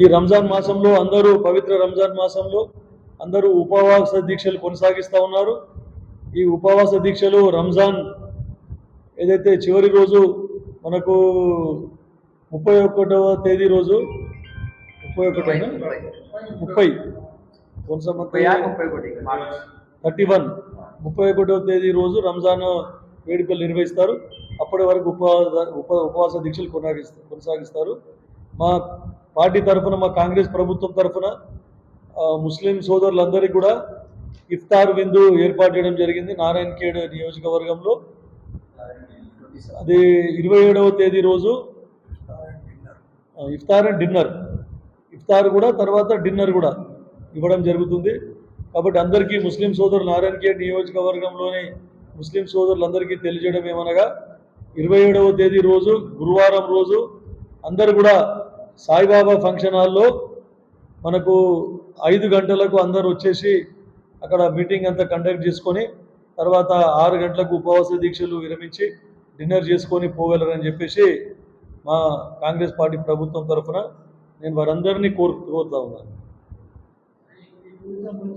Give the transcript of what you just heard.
ఈ రంజాన్ మాసంలో అందరూ పవిత్ర రంజాన్ మాసంలో అందరూ ఉపవాస దీక్షలు కొనసాగిస్తూ ఉన్నారు. ఈ ఉపవాస దీక్షలు రంజాన్ ఏదైతే చివరి రోజు మనకు ముప్పై ఒకటవ తేదీ రోజు ముప్పై ఒకటైనా? ముప్పై. ముప్పై ముప్పై ఒకటి. మార్చ్. Thirty one. ముప్పై ఒకటవ తేదీ రోజు రంజాన్ వేడుకలు నిర్వహిస్తారు. అప్పటి వరకు ఉపవాస ఉప ఉపవాస దీక్షలు కొనసాగిస్తారు కొనసాగిస్తారు. మా పార్టీ తరఫున మా కాంగ్రెస్ ప్రభుత్వం తరఫున ముస్లిం సోదరులందరికీ కూడా ఇఫ్తార్ విందు ఏర్పాటు చేయడం జరిగింది. నారాయణ ఖేడ్ నియోజకవర్గంలో. అది ఇరవై ఏడవ తేదీ రోజు. ఇఫ్తార్ అండ్ డిన్నర్. ఇఫ్తార్ కూడా తర్వాత డిన్నర్ కూడా ఇవ్వడం జరుగుతుంది. కాబట్టి అందరికీ ముస్లిం సోదరులు నారాయణ ఖేడ్ నియోజకవర్గంలోని ముస్లిం సోదరులందరికీ తెలియజేయడం ఏమనగా ఇరవై ఏడవ తేదీ రోజు గురువారం రోజు అందరు కూడా సాయిబాబా ఫంక్షన్ హాల్లో మనకు ఐదు గంటలకు అందరూ వచ్చేసి అక్కడ మీటింగ్ అంతా కండక్ట్ చేసుకొని తర్వాత ఆరు గంటలకు ఉపవాస దీక్షలు విరమించి డిన్నర్ చేసుకొని పోగలరని చెప్పేసి మా కాంగ్రెస్ పార్టీ ప్రభుత్వం తరఫున నేను వారందరినీ కోరు ఉన్నాను.